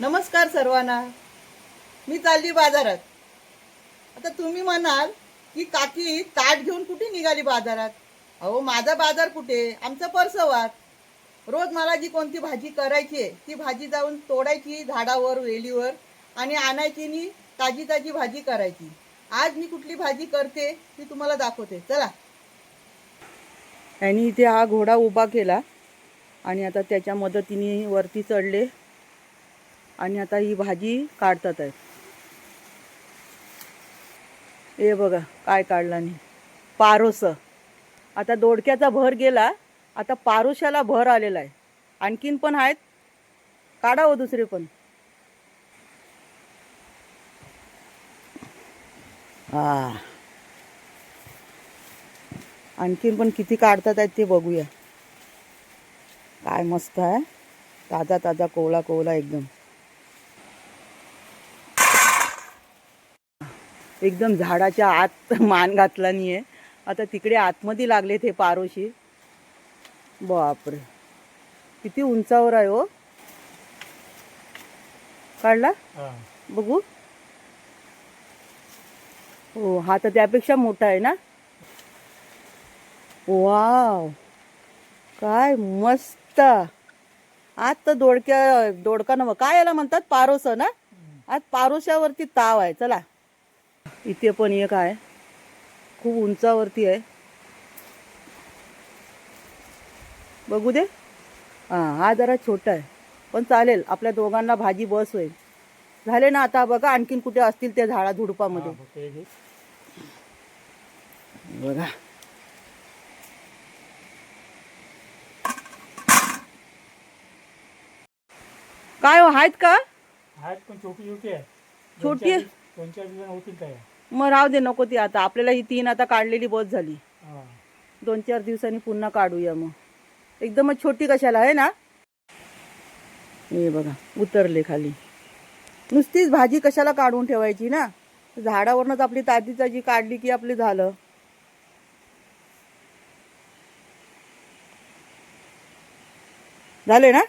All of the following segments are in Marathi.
नमस्कार सर्वांना. मी चालली बाजारात. आता तुम्ही म्हणाल की काकी ताट घेऊन कुठे निघाली बाजारात? अहो माझा बाजार कुठे? आमचा परसवात रोज मला जी कोणती भाजी करायची आहे? ती भाजी जाऊन तोडायची झाडावर वेलीवर आणि आणायची आणि ताजी ताजी भाजी करायची. आज मी कुठली भाजी करते ती तुम्हाला दाखवते. चला. आणि इथे हा घोडा उभा केला आणि आता त्याच्या मदतीने वरती चढले. आणि आता ही भाजी काढतात आहेत हे बघा काय काढला नाही पारोस. आता दोडक्याचा भर गेला आता पारोशाला भर आलेला आहे. आणखीन पण आहेत. काढावं हो दुसरे पण. हा. आणखीन पण किती काढतात आहेत ते बघूया. काय मस्त आहे. ताजा ताजा कोवळा कोवळा एकदम. एकदम झाडाच्या आत मान घातला नाही आहे आता तिकडे आतमध्ये लागलेत हे पारोशी. बापरे. किती उंचावर आहे हो. काढला? बघू. हो हा तर त्यापेक्षा मोठा आहे ना? वाव. काय मस्त. आज तर दोडक्या दोडका नव. काय याला म्हणतात? पारोस ना? आज पारोशावरती ताव आहे. चला. इथे पण एक आहे. खूप उंचावरती आहे. बघू दे. हां हा जरा छोटा आहे. पण चालेल आपल्या दोघांना भाजी बस होईल. झाले ना आता बघा आणखीन कुठे असतील त्या झाडा झुडपामध्ये. बघा. काय हो आहेत का? आहेत पण छोटी छोटी आहे? छोटी? दोन चार होतील काय मग राहू दे नको ती आता. आपल्याला ही तीन आता काढलेली बस झाली. दोन चार दिवसांनी पुन्हा काढूया मग. एकदमच छोटी कशाला आहे ना? हे बघा उतरले खाली. नुसतीच भाजी कशाला काढून ठेवायची ना? झाडावरनच आपली ताजी ताजी काढली की आपली झालं. झाले ना?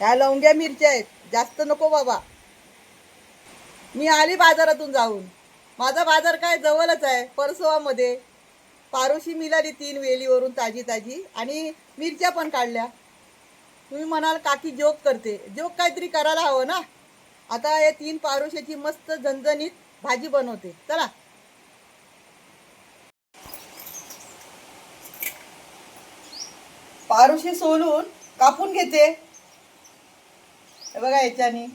ह्या लवंग्या मिरच्या आहेत. जास्त नको बाबा. मी आली बाजारातून जाऊन. माझा बाजार काय जवळच आहे परसोवामध्ये. पारोशी मिळाली तीन वेलीवरून ताजी ताजी. आणि मिरच्या पण काढल्या. तुम्ही म्हणाल काकी जोक करते. जोक काहीतरी करायला हवं ना? आता हे तीन पारोशाची मस्त झणझणीत भाजी बनवते. चला. पारुशी सोलून कापून घेते. बघा याच्याने.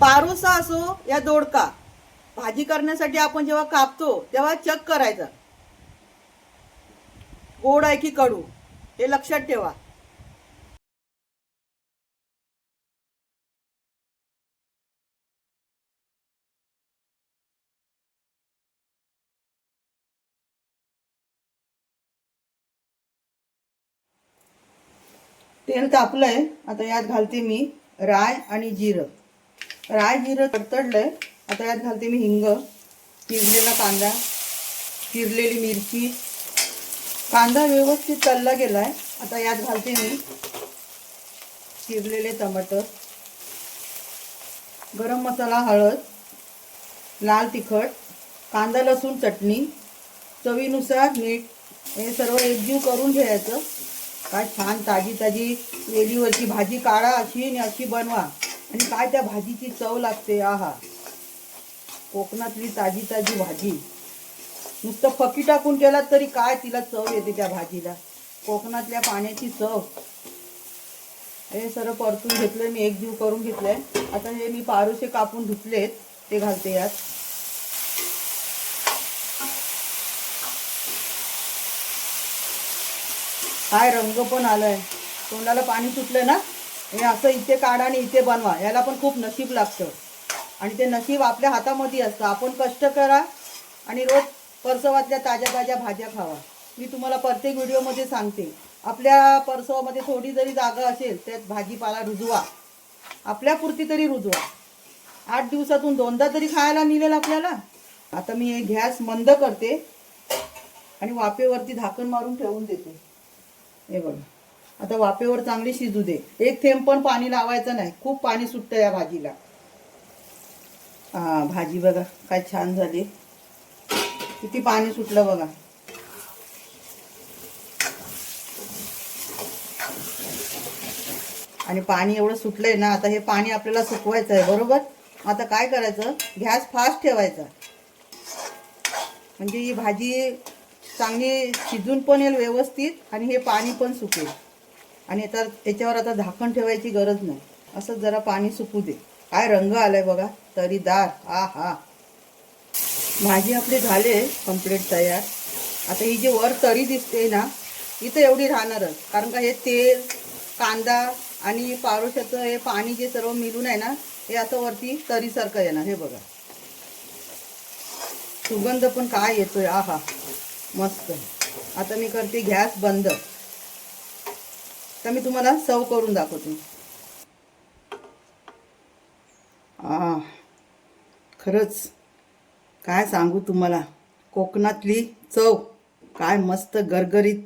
पारोसा असो या दोडका. भाजी करण्यासाठी आपण जेव्हा कापतो तेव्हा चक करायचा. गोड आहे की कडू? हे लक्षात ठेवा. तेल तापलंय. आता यात घालते मी राय आणि जिरं. राय जिरं तडतडलंय. आता यात घालते मी हिंग चिरलेला कांदा चिरलेली मिरची कांदा व्यवस्थित तळला गेलाय. आता यात घालते मी. चिरलेले टमाटर. गरम मसाला हळद लाल तिखट कांदा लसूण चटणी. चवीनुसार मीठ. हे सर्व एकजीव करून घ्यायचं. काय छान ताजी ताजी वेलीवरची भाजी काढा अशी आणि अशी बनवा. आणि काय त्या भाजीची चव लागते आहा. कोकणातली ताजी ताजी भाजी. नुसतं फकी टाकून केलात तरी काय तिला चव येते त्या भाजीला? कोकणातल्या पाण्याची चव. हे सर्व परतून घेतलंय मी एक जीव करून घेतलंय. आता हे मी पारुसे कापून धुतलेत ते घालते यात. काय रंग पण आलाय. तोंडाला पाणी सुटलं ना? हे असं इथे काढा आणि इथे बनवा. याला पण खूप नशीब लागतं. आणि ते नशीब आपल्या हातामध्ये असतं. आपण कष्ट करा आणि रोज परसवातल्या ताज्या ताज्या भाज्या खावा. मी तुम्हाला प्रत्येक व्हिडिओमध्ये सांगते. आपल्या परसवामध्ये थोडी जरी जागा असेल त्यात भाजीपाला रुजवा. आपल्यापुरती तरी रुजवा. आठ दिवसातून दोनदा तरी खायला मिळेल आपल्याला. आता मी हे गॅस मंद करते आणि वाफेवरती झाकण मारून ठेवून देते. हे बघा. आता वाफेवर चांगली शिजू दे. एक थेंब पण पाणी लावायचं नाही. खूप पाणी सुटतं या भाजीला. हां भाजी बघा काय छान झाली. किती पाणी सुटलं बघा. आणि पाणी एवढं सुटलंय ना आता हे पाणी आपल्याला सुकवायचं आहे बरोबर? आता काय करायचं? गॅस फास्ट ठेवायचा. म्हणजे ही भाजी चांगली शिजून पण येईल व्यवस्थित आणि हे पाणी पण सुकेल. आणि तर त्याच्यावर आता झाकण ठेवायची गरज नाही. असंच जरा पाणी सुकू दे. काय रंग आलाय बघा. तरीदार. आ हा. भाजी आपली झाले कंप्लीट तयार. आता ही जी वर तरी दिसते ना इथं एवढी राहणारच. कारण का हे तेल कांदा आणि पारोशाचं हे पाणी जे सर्व मिळून आहे ना हे असं वरती तरीसारखं येणार. हे बघा. सुगंध पण काय येतोय. आहा. मस्त. आता मी करते गॅस बंद. तर मी तुम्हाला सर्व करून दाखवते. आ खरंच. काय सांगू तुम्हाला? कोकणातली चव काय मस्त गरगरीत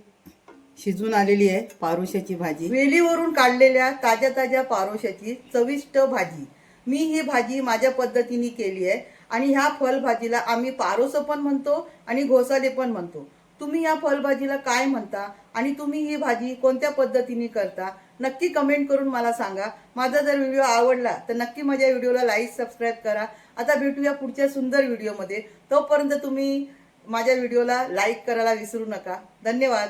शिजून आलेली आहे पारोशाची भाजी. वेलीवरून काढलेल्या ताज्या ताज्या पारोशाची चविष्ट भाजी. मी ही भाजी माझ्या पद्धतीने केली आहे आणि ह्या फळभाजीला आम्ही पारोसं पण म्हणतो आणि घोसाले पण म्हणतो. तुम्ही या फळभाजीला काय म्हणता? आणि तुम्ही ही भाजी कोणत्या पद्धतीने करता नक्की कमेंट करून मला सांगा. माझा जर व्हिडिओ आवडला तर नक्की माझ्या व्हिडिओला लाईक सबस्क्राईब करा. आता भेटूया पुढच्या सुंदर व्हिडिओमध्ये तोपर्यंत तुम्ही माझ्या व्हिडिओला लाईक करायला विसरू नका. धन्यवाद.